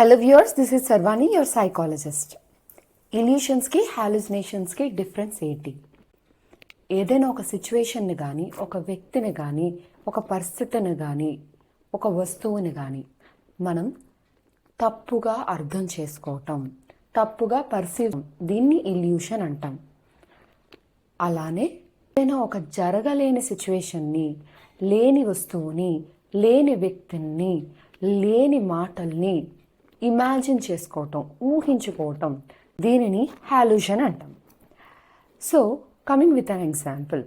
Hello viewers this is Sarvani your psychologist ఇల్యూషన్స్కి హాలుసినేషన్స్కి difference ఏంటి? ఏదైనా ఒక సిచ్యువేషన్ని కానీ ఒక వ్యక్తిని కానీ ఒక పరిస్థితిని కానీ ఒక వస్తువుని కానీ మనం తప్పుగా అర్థం చేసుకోవటం తప్పుగా పరిశీలి దీన్ని ఇల్యూషన్ అంటాం. అలానే ఏదైనా ఒక జరగలేని సిచ్యువేషన్ని లేని వస్తువుని లేని వ్యక్తిని లేని మాటల్ని ఇమాజిన్ చేసుకోవటం ఊహించుకోవటం దీనిని హాల్యూషన్ అంటాం. So coming with an example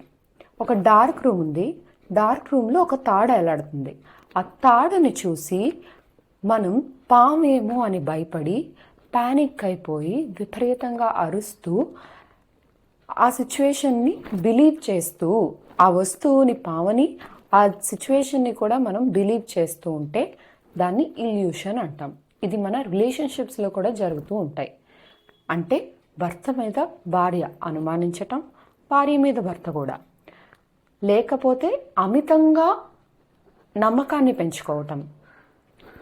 ఒక డార్క్ రూమ్ ఉంది. డార్క్ రూమ్లో ఒక తాడ ఎలాడుతుంది. ఆ తాడని చూసి మనం పామేమో అని భయపడి ప్యానిక్ అయిపోయి విపరీతంగా అరుస్తూ ఆ సిచ్యువేషన్ని బిలీవ్ చేస్తూ ఆ వస్తువుని పావని ఆ సిచ్యువేషన్ని కూడా మనం బిలీవ్ చేస్తూ ఉంటే దాన్ని ఇల్యూషన్ అంటాం. ఇది మన రిలేషన్షిప్స్లో కూడా జరుగుతూ ఉంటాయి. అంటే భర్త మీద భార్య అనుమానించటం భార్య మీద భర్త కూడా. లేకపోతే అమితంగా నమ్మకాన్ని పెంచుకోవటం.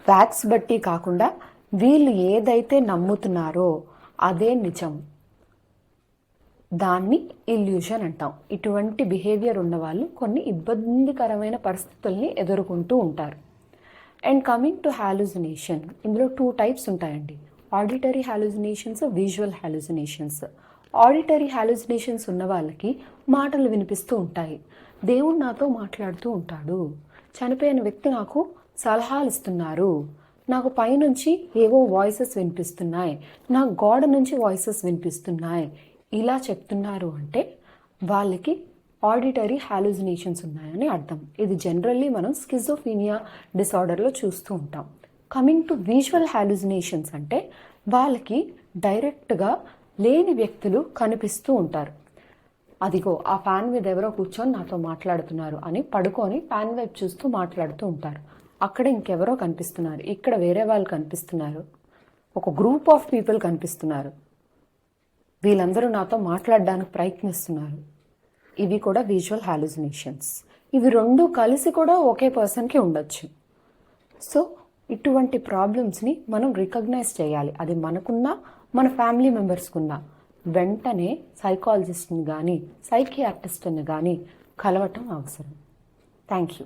ఫ్యాక్ట్స్ బట్టి కాకుండా వీళ్ళు ఏదైతే నమ్ముతున్నారో అదే నిజం. దాన్ని ఇల్యూషన్ అంటాం. ఇటువంటి బిహేవియర్ ఉన్నవాళ్ళు కొన్ని ఇబ్బందికరమైన పరిస్థితుల్ని ఎదుర్కొంటూ ఉంటారు. అండ్ కమింగ్ టు హాలుజినేషన్ ఇందులో టూ టైప్స్ ఉంటాయండి. Auditory hallucinations visual hallucinations auditory hallucinations ఉన్న వాళ్ళకి మాటలు వినిపిస్తూ ఉంటాయి. దేవుడు నాతో మాట్లాడుతూ ఉంటాడు. చనిపోయిన వ్యక్తి నాకు సలహాలు ఇస్తున్నారు. నాకు పైనుంచి ఏవో వాయిసెస్ వినిపిస్తున్నాయి. నా గోడ నుంచి వాయిసెస్ వినిపిస్తున్నాయి. ఇలా చెప్తున్నారు అంటే వాళ్ళకి ఆడిటరీ హాలుజినేషన్స్ ఉన్నాయని అర్థం. ఇది జనరల్లీ మనం స్కిజోఫీనియా డిసార్డర్లో చూస్తూ ఉంటాం. కమింగ్ టు విజువల్ హాలుజినేషన్స్ అంటే వాళ్ళకి డైరెక్ట్గా లేని వ్యక్తులు కనిపిస్తూ ఉంటారు. అదిగో ఆ ఫ్యాన్ మీద ఎవరో కూర్చొని నాతో మాట్లాడుతున్నారు అని పడుకొని ఫ్యాన్ వైపు చూస్తూ మాట్లాడుతూ ఉంటారు. అక్కడ ఇంకెవరో కనిపిస్తున్నారు. ఇక్కడ వేరే వాళ్ళు కనిపిస్తున్నారు. ఒక గ్రూప్ ఆఫ్ పీపుల్ కనిపిస్తున్నారు. వీళ్ళందరూ నాతో మాట్లాడడానికి ప్రయత్నిస్తున్నారు. ఇవి కూడా విజువల్ హాలుసినేషన్స్ ఇవి రెండు కలిసి కూడా ఒకే పర్సన్కి ఉండొచ్చు. సో ఇటువంటి ప్రాబ్లమ్స్ని మనం రికగ్నైజ్ చేయాలి. అది మనకున్నా మన ఫ్యామిలీ మెంబర్స్కున్నా వెంటనే సైకాలజిస్ట్ని కానీ సైకియాట్రిస్ట్ని కానీ కలవటం అవసరం. Thank you